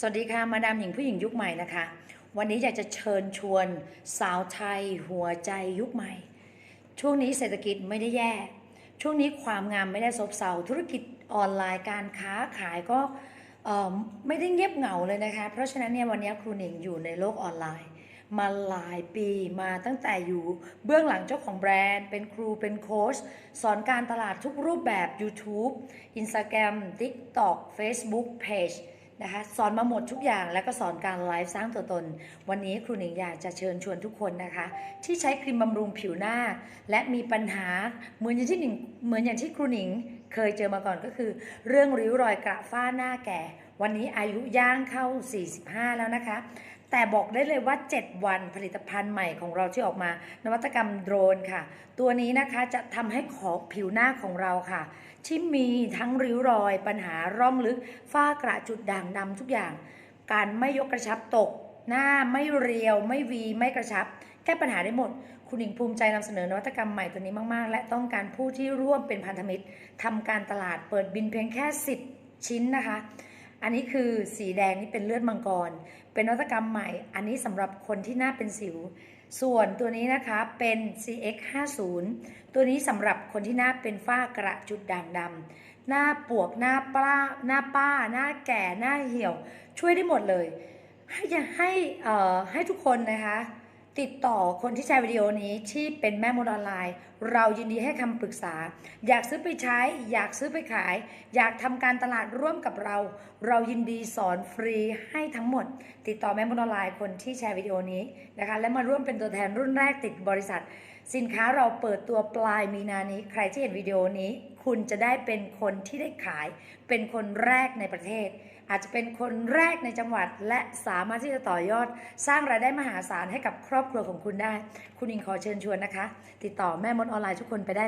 สวัสดีค่ะ มาดามหญิงผู้หญิงยุคใหม่นะคะ วันนี้อยากจะเชิญชวนสาวไทย หัวใจยุคใหม่ ช่วงนี้เศรษฐกิจไม่ได้แย่ ช่วงนี้ความงามไม่ได้ซบเซาธุรกิจออนไลน์การค้าขายก็ไม่ได้เงียบเหงาเลยนะคะ เพราะฉะนั้นเนี่ยวันนี้ครูหนิงอยู่ในโลกออนไลน์ มาหลายปีมาตั้งแต่อยู่เบื้องหลังเจ้าของแบรนด์ เป็นครูเป็นโค้ชสอนการตลาดทุกรูปแบบ YouTube Instagram TikTok Facebook Page นะคะสอนมาหมดทุกอย่างแล้วก็สอนการไลฟ์สร้างตัวตน วันนี้ครูหนิงอยากจะเชิญชวนทุกคนนะคะ ที่ใช้ครีมบำรุงผิวหน้า และมีปัญหาเหมือนอย่างที่หนิงเหมือนอย่างที่ครูหนิง เคยเจอมาก่อนก็คือ เรื่องริ้วรอยกระฝ้าหน้าแก่ วันนี้อายุย่างเข้า 45 แล้วนะคะ แต่บอกได้เลยว่า 7 วันผลิตภัณฑ์ใหม่ของเราที่ออกมา นวัตกรรมโดรนค่ะ ตัวนี้นะคะจะทำให้ขอบผิวหน้าของเราค่ะ ที่มีทั้งริ้วรอย ปัญหาร่องลึกฝ้ากระจุดด่างดำทุกอย่าง การไม่ยกกระชับตก หน้าไม่เรียวไม่วีไม่กระชับ แก้ปัญหาได้หมด คุณหญิงภูมิใจนำเสนอนวัตกรรมใหม่ตัวนี้มาก ๆ และต้องการผู้ที่ร่วมเป็นพันธมิตรทำการตลาดเปิดบินเพียงแค่ 10 ชิ้นนะคะ อันนี้คือสีแดงนี่เป็นเลือดมังกร เป็นนวัตกรรมใหม่ อันนี้สำหรับคนที่หน้าเป็นสิว ส่วนตัวนี้นะคะเป็น CX50 ตัวนี้สำหรับคนที่หน้าเป็นฝ้ากระจุดด่างดำหน้าปวกหน้าป้าหน้าป้า หน้าแก่หน้าเหี่ยว ช่วยได้หมดเลย ให้ให้ให้ทุกคนนะคะ ติดต่อคนที่แชร์วิดีโอนี้ที่เป็นแม่มดออนไลน์ เรายินดีให้คำปรึกษา อยากซื้อไปใช้ อยากซื้อไปขาย อยากทำการตลาดร่วมกับเรา เรายินดีสอนฟรีให้ทั้งหมด ติดต่อแม่มดออนไลน์คนที่แชร์วิดีโอนี้นะคะ และมาร่วมเป็นตัวแทนรุ่นแรกติดบริษัท สินค้าเราเปิดตัวปลายมีนานี้ ใครที่เห็นวิดีโอนี้คุณจะได้เป็นคนที่ได้ขาย เป็นคนแรกในประเทศ อาจจะเป็นคนแรกในจังหวัด และสามารถที่จะต่อยอด สร้างรายได้มหาศาลให้กับครอบครัวของคุณได้ คุณอิงขอเชิญชวนนะคะ ติดต่อแม่มดออนไลน์ทุกคนไปได้